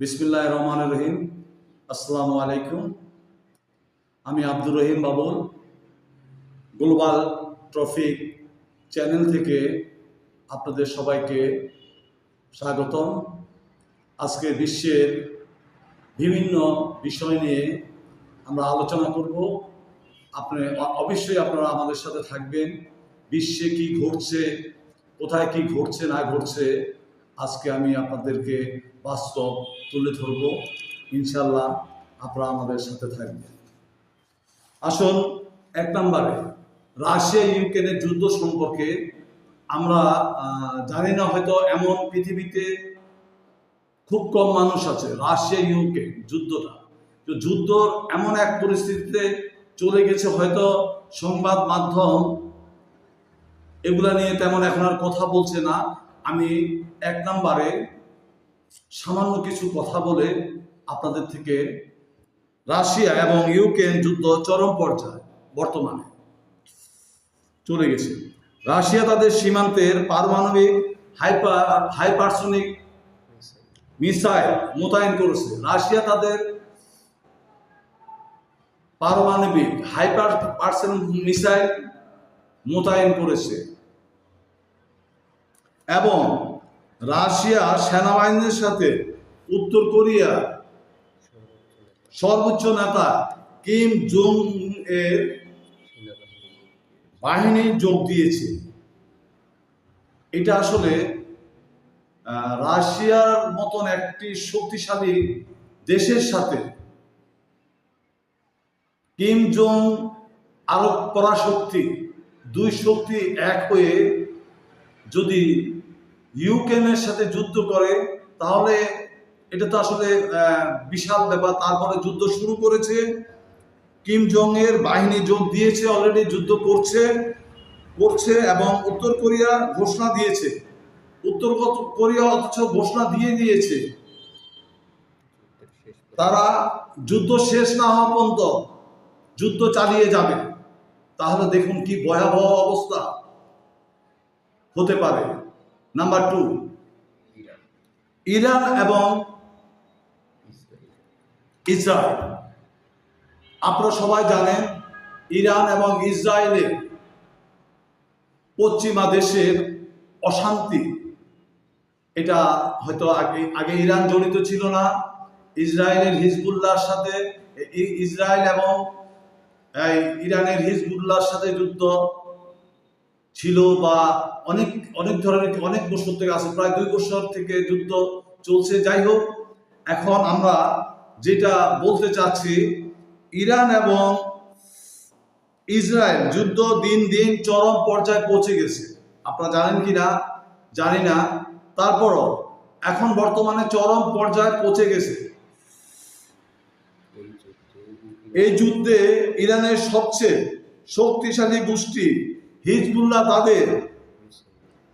বিসমিল্লাহ রহমান রহিম। আসসালামু আলাইকুম। আমি Abdur Rahim Babul. Global traffic channel থেকে আপনাদের সবাইকে স্বাগতম। আজকে বিশ্বের বিভিন্ন বিষয় নিয়ে আমরা আলোচনা করব। আপনি অবশ্যই আপনারা আমাদের সাথে থাকবেন। বিশ্বে কি ঘটছে, কোথায় কি ঘটছে, না ঘটছে আজকে আমি আপনাদেরকে বাস্তব তুলে ধরব। ইনশাল্লাহ আপনারা আমাদের সাথে থাকবেন। আসুন, এক নম্বরে, রাশিয়া, ইউক্রেনের যুদ্ধ সম্পর্কে আমরা জানি না, হয়তো এমন পৃথিবীতে খুব কম মানুষ আছে, রাশিয়া, ইউক্রেন যুদ্ধটা। তো যুদ্ধ এমন এক পরিস্থিতিতে চলে গেছে, হয়তো সংবাদ মাধ্যম এগুলা নিয়ে তেমন এখন আর কথা বলছে না। আমি এক নম্বরে সামান্য কিছু কথা বলে আপনাদের থেকে রাশিয়া এবং ইউক্রেন যুদ্ধ চরম পর্যায়ে, বর্তমানে চলে গেছে। রাশিয়া তাদের সীমান্তের পারমাণবিক হাইপার, হাইপারসনিক মিসাইল মোতায়েন করেছে। রাশিয়া তাদের পারমাণবিক হাইপার পার্সন মিসাইল মোতায়েন করেছে। এবং রাশিয়া সেনাবাহিনীর সাথে উত্তর কোরিয়া সর্বোচ্চ নেতা কিম জং এর বাহিনী যোগ দিয়েছে। এটা আসলে রাশিয়ার মতন একটি শক্তিশালী দেশের সাথে কিম জং করা শক্তি, দুই শক্তি এক হয়ে যদি ইউক্রেনের সাথে যুদ্ধ করে, তাহলে এটা তো আসলে বিশাল ব্যাপার। তারপরে যুদ্ধ শুরু করেছে, কিম জং এর বাহিনী যোগ দিয়েছে অলরেডি যুদ্ধ করছে করছে এবং উত্তর কোরিয়া ঘোষণা দিয়েছে। উত্তর কোরিয়া অথচ ঘোষণা দিয়ে দিয়েছে। তারা যুদ্ধ শেষ না হওয়া পর্যন্ত যুদ্ধ চালিয়ে যাবে। তাহলে দেখুন কি ভয়াবহ অবস্থা হতে পারে। নাম্বার টু ইরান এবং ইসরায়েল আপনারা সবাই জানেন, ইরান এবং ইসরায়েলের পশ্চিমা দেশের অশান্তি। এটা হয়তো আগে আগে ইরান জড়িত ছিল না। ইসরায়েলের হিজবুল্লাহর সাথে ইসরায়েল এবং ইরানের হিজবুল্লাহর সাথে যুদ্ধ ছিল বা অনেক অনেক ধরনের অনেক বছর থেকে আছে, প্রায় দুই বছর থেকে যুদ্ধ চলছে। যাই হোক, এখন আমরা যেটা বলতে চাচ্ছি, ইরান এবং ইসরায়েল যুদ্ধ দিন দিন চরম পর্যায়ে পৌঁছে গেছে। আপনারা জানেন কি না? জানি না। তারপরও এখন বর্তমানে চরম পর্যায়ে পৌঁছে গেছে। এই যুদ্ধে ইরানের সবচেয়ে শক্তিশালী গোষ্ঠী হিজবুল্লাহ তাদের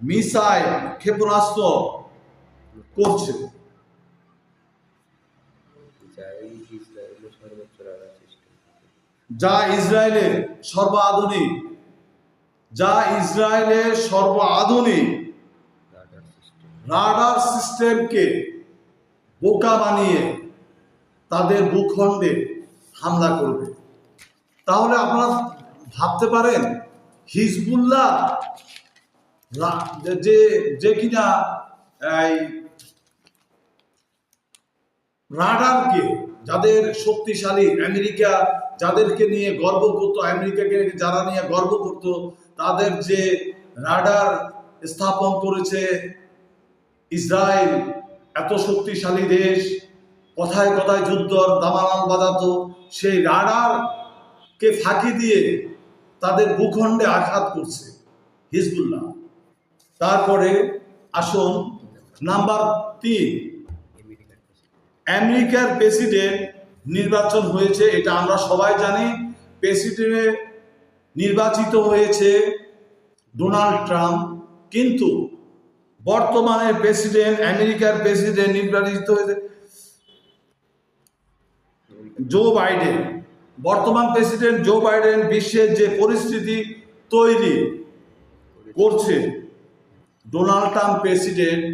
মিসাইল ক্ষেপণাস্ত্র করছে। যা ইসরায়েলের সর্বাধুনিক, যা ইসরায়েলের সর্বাধুনিক রাডার সিস্টেমকে বোকা বানিয়ে তাদের ভূখণ্ডে হামলা করবে। তাহলে আপনারা ভাবতে পারেন হিজবুল্লাহ। যে- যে কিনা, এই, রাডারকে, যাদের শক্তিশালী আমেরিকা, যাদেরকে নিয়ে গর্ব করতো, আমেরিকাকে যারা নিয়ে গর্ব করত, তাদের যে রাডার স্থাপন করেছে ইসরায়েল, এত শক্তিশালী দেশ, কথায় কথায় যুদ্ধর দামানাল বাজাতো, সেই রাডারকে ফাঁকি দিয়ে তাদের ভূখণ্ডে আঘাত করছে হিজবুল্লাহ। তারপরে আসুন, নাম্বার তিন, আমেরিকার প্রেসিডেন্ট নির্বাচন হয়েছে, এটা আমরা সবাই জানি, প্রেসিডেন্টে নির্বাচিত হয়েছে ডোনাল্ড ট্রাম্প, কিন্তু বর্তমানে প্রেসিডেন্ট, আমেরিকার প্রেসিডেন্ট নির্বাচিত হয়েছে জো বাইডেন। বর্তমান প্রেসিডেন্ট জো বাইডেন বিশ্বের যে পরিস্থিতি তৈরি করছে, ডোনাল্ড ট্রাম্প প্রেসিডেন্ট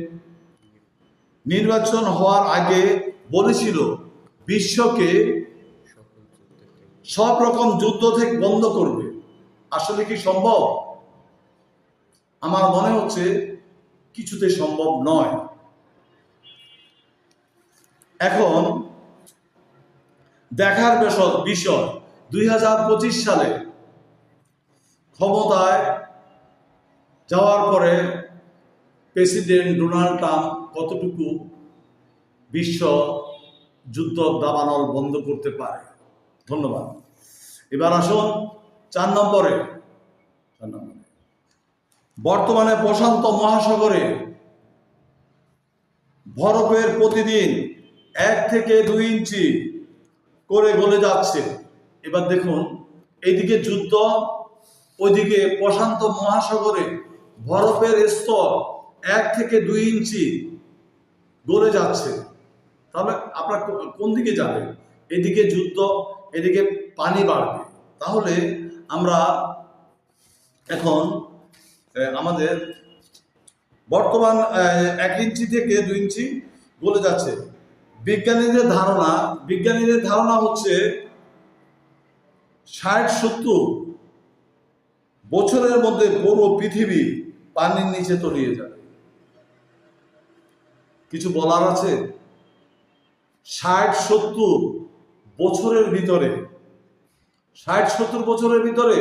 নির্বাচন হওয়ার আগে বলেছিল, বিশ্বকে সব রকম যুদ্ধ থেকে বন্ধ করবে। আসলে কি সম্ভব? আমার মনে হচ্ছে কিছুতে সম্ভব নয়। এখন দেখার বিষয় বিষয়। দুই হাজার পঁচিশ সালে ক্ষমতায় যাওয়ার পরে প্রেসিডেন্ট ডোনাল্ড ট্রাম্প কতটুকু বিশ্ব যুদ্ধ দাবানল বন্ধ করতে পারে? ধন্যবাদ। এবার আসুন চার নম্বরে। চার নম্বরে। বর্তমানে প্রশান্ত মহাসাগরে বরফের প্রতিদিন এক থেকে দুই ইঞ্চি করে গলে যাচ্ছে এবার দেখুন, এইদিকে যুদ্ধ, ওইদিকে প্রশান্ত মহাসাগরে বরফের স্তর এক থেকে দুই ইঞ্চি গলে যাচ্ছে। তাহলে আপনার কোন দিকে যাবে এদিকে যুদ্ধ, এদিকে পানি বাড়বে। তাহলে আমরা এখন আমাদের বর্তমান এক ইঞ্চি থেকে দুই ইঞ্চি গলে যাচ্ছে। বিজ্ঞানীদের ধারণা বিজ্ঞানীদের ধারণা হচ্ছে ষাট সত্তর বছরের মধ্যে পুরো পৃথিবী পানির নিচে তলিয়ে যাবে। কিছু বলার আছে? ষাট সত্তর বছরের ভিতরে, ষাট সত্তর বছরের ভিতরে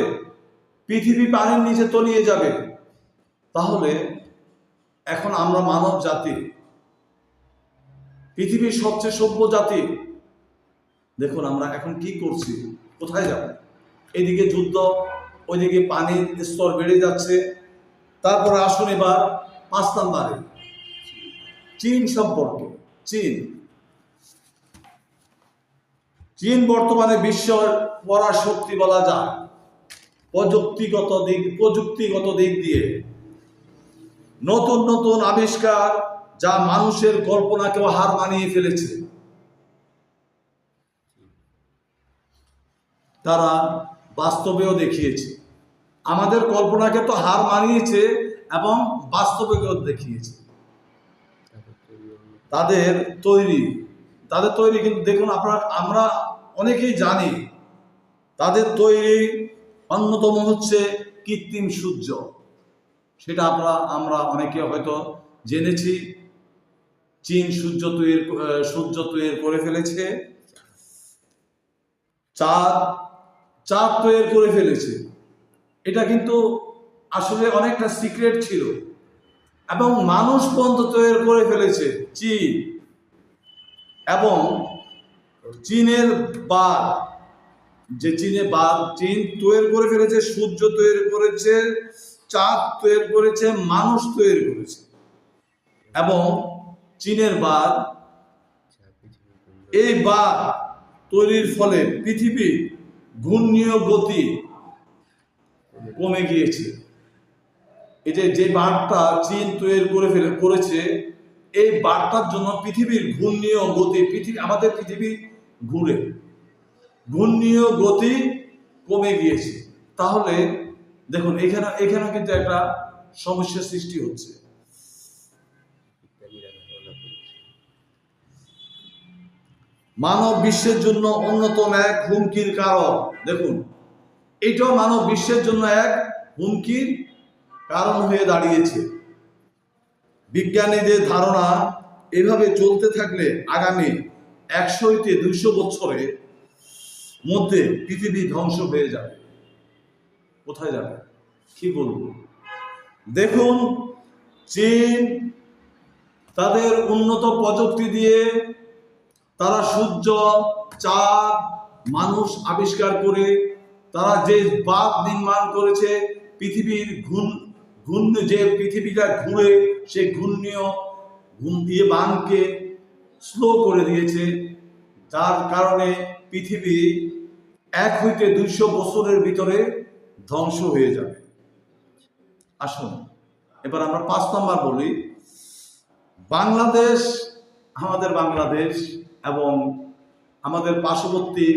পৃথিবী পানির নিচে তলিয়ে যাবে। তাহলে এখন আমরা মানব জাতি পৃথিবীর সবচেয়ে সভ্য জাতি। দেখুন, আমরা এখন কি করছি? কোথায় যাব? এদিকে যুদ্ধ, ওইদিকে পানির স্তর বেড়ে যাচ্ছে। তারপরে আসুন এবার পাঁচ নাম্বারে। চীন সম্পর্কে। চীন। চীন বর্তমানে বিশ্বের পরাশক্তি বলা যায়। প্রযুক্তিগত দিক প্রযুক্তিগত দিক দিয়ে। নতুন নতুন আবিষ্কার যা মানুষের কল্পনাকেও হার মানিয়ে ফেলেছে। তারা বাস্তবেও দেখিয়েছে। আমাদের কল্পনাকে তো হার মানিয়েছে এবং বাস্তবেও দেখিয়েছে। তাদের তৈরি তাদের তৈরি কিন্তু দেখুন আপনারা, আমরা অনেকেই জানি, তাদের তৈরি অন্যতম হচ্ছে কৃত্রিম সূর্য। সেটা আমরা আমরা অনেকে হয়তো জেনেছি। চীন সূর্য তৈরি সূর্য তৈরি করে ফেলেছে। চাঁদ চাঁদ তৈরি করে ফেলেছে। এটা কিন্তু আসলে অনেকটা সিক্রেট ছিল। এবং মানুষ পর্যন্ত তৈরি করে ফেলেছে চীন। এবং চীনের বাদ যে চীনে বাদ চীন তৈরি করে ফেলেছে, সূর্য তৈরি করেছে, চাঁদ তৈরি করেছে, মানুষ তৈরি করেছে। এবং চীনের বাদ এই বাদ তৈরির ফলে পৃথিবী ঘূর্ণীয় গতি কমে গিয়েছে। এই যে বাঁধটা চীন তৈরি করে ফেলে, করেছে, এই বাঁধটার জন্য পৃথিবীর ঘূর্ণীয় গতি, পৃথিবী, আমাদের পৃথিবী ঘুরে। ঘূর্ণীয় গতি কমে গিয়েছে। তাহলে দেখুন, এখানে এখানে কিন্তু একটা সমস্যার সৃষ্টি হচ্ছে। মানব বিশ্বের জন্য অন্যতম এক হুমকির কারণ। দেখুন, এটাও মানব বিশ্বের জন্য এক হুমকির কারণ হয়ে দাঁড়িয়েছে। বিজ্ঞানীদের ধারণা এভাবে চলতে থাকলে আগামী একশো হইতে দুইশো বছরে মধ্যে পৃথিবী ধ্বংস হয়ে যাবে। কোথায় যাবে? কি বলব? দেখুন, চীন তাদের উন্নত প্রযুক্তি দিয়ে তারা সূর্য, চাঁদ, মানুষ আবিষ্কার করে, তারা যে বাঁধ নির্মাণ করেছে, পৃথিবীর ঘূর্ণ ঘূর্ণ যে পৃথিবীটা ঘুরে, সে ঘূর্ণীয় ঘুম দিয়ে বানকে স্লো করে দিয়েছে। যার কারণে পৃথিবী এক হইতে দুইশো বছরের ভিতরে ধ্বংস হয়ে যাবে। আসুন, এবার আমরা পাঁচ নম্বর বলি, বাংলাদেশ, আমাদের বাংলাদেশ এবং আমাদের পার্শ্ববর্তী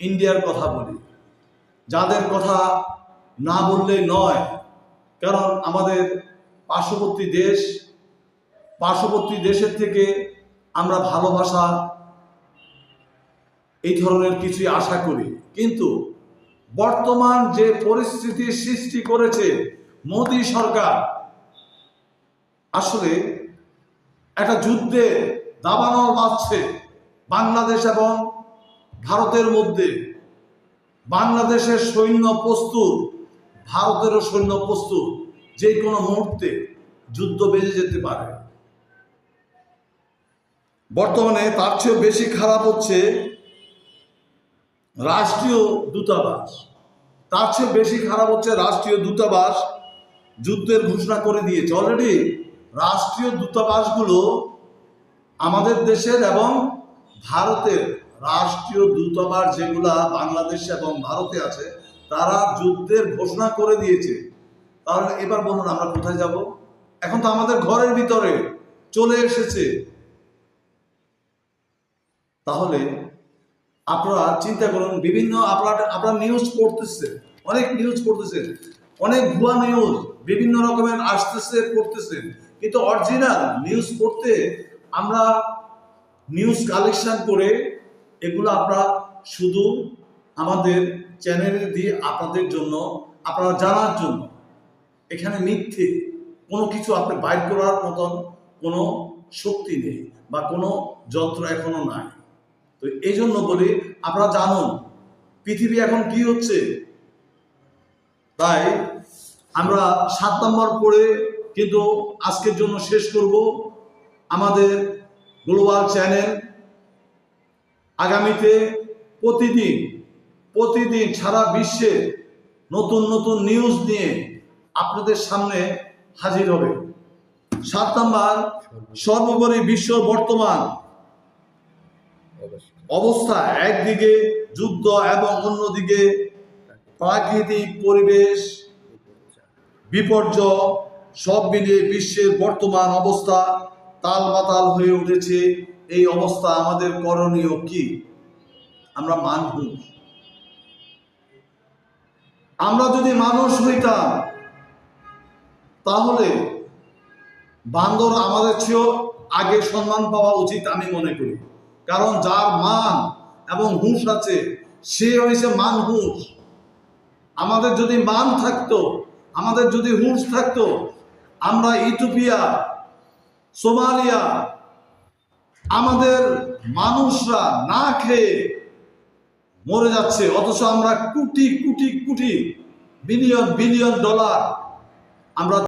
ইন্ডিয়ার কথা বলি। যাদের কথা না বললে নয়, কারণ আমাদের পার্শ্ববর্তী দেশ, পার্শ্ববর্তী দেশের থেকে আমরা ভালোবাসা এই ধরনের কিছুই আশা করি। কিন্তু বর্তমান যে পরিস্থিতি সৃষ্টি করেছে মোদী সরকার, আসলে একটা যুদ্ধে দাবানল বাজছে। বাংলাদেশ এবং ভারতের মধ্যে বাংলাদেশের সৈন্য প্রস্তুত, ভারতেরও সৈন্য প্রস্তুত, যে কোনো মুহূর্তে যুদ্ধ বেজে যেতে পারে। বর্তমানে তার চেয়েও বেশি খারাপ হচ্ছে রাষ্ট্রীয় দূতাবাস। তার চেয়ে বেশি খারাপ হচ্ছে রাষ্ট্রীয় দূতাবাস যুদ্ধের ঘোষণা করে দিয়েছে। অলরেডি রাষ্ট্রীয় দূতাবাসগুলো আমাদের দেশের এবং ভারতের রাষ্ট্রীয় দূতাবাস যেগুলা বাংলাদেশ এবং ভারতে আছে, তারা যুদ্ধের ঘোষণা করে দিয়েছে। তাহলে এবার বলুন আমরা কোথায় যাব? এখন তো আমাদের ঘরের ভিতরে চলে এসেছে। তাহলে আপনারা চিন্তা করুন, বিভিন্ন আপনার, আপনারা নিউজ পড়তেছেন অনেক নিউজ পড়তেছেন অনেক ভুয়া নিউজ বিভিন্ন রকমের আসতেছে পড়তেছেন কিন্তু অরিজিনাল নিউজ পড়তে আমরা নিউজ কালেকশন করে এগুলো আপনারা শুধু আমাদের চ্যানেলে দিয়ে আপনাদের জন্য, আপনারা জানার জন্য। এখানে মিথ্যে কোনো কিছু আপনি বাইর করার মতন কোনো শক্তি নেই বা কোনো যন্ত্র এখনও নাই। তো এই জন্য বলি, আপনারা জানুন, পৃথিবী এখন কি হচ্ছে? তাই আমরা সাত নম্বর পড়ে কিন্তু আজকের জন্য শেষ করব। আমাদের গ্লোবাল চ্যানেল আগামীতে প্রতিদিন প্রতিদিন সারা বিশ্বে নতুন নতুন নিউজ নিয়ে আপনাদের সামনে হাজির হবে। সাত নম্বর, সর্বোপরি বিশ্ব বর্তমান অবস্থা একদিকে যুদ্ধ এবং অন্যদিকে প্রাকৃতিক পরিবেশ বিপর্যয়, সব মিলিয়ে বিশ্বের বর্তমান অবস্থা তালমাতাল হয়ে উঠেছে, এই অবস্থা আমাদের করণীয় কি? আমরা মানুষ আমরা যদি মানুষ হইতাম, তাহলে বান্দর আমাদের চেয়েও আগে সম্মান পাওয়া উচিত আমি মনে করি। কারণ যার মান এবং হুঁশ আছে, সে হয়েছে মান হুঁশ। আমাদের যদি মান থাকতো, আমাদের যদি হুঁশ থাকতো, আমরা ইথোপিয়া সোমালিয়া, আমাদের মানুষরা না খেয়ে মরে যাচ্ছে, অথচ আমরা crore crore crore billion billion dollar আমরা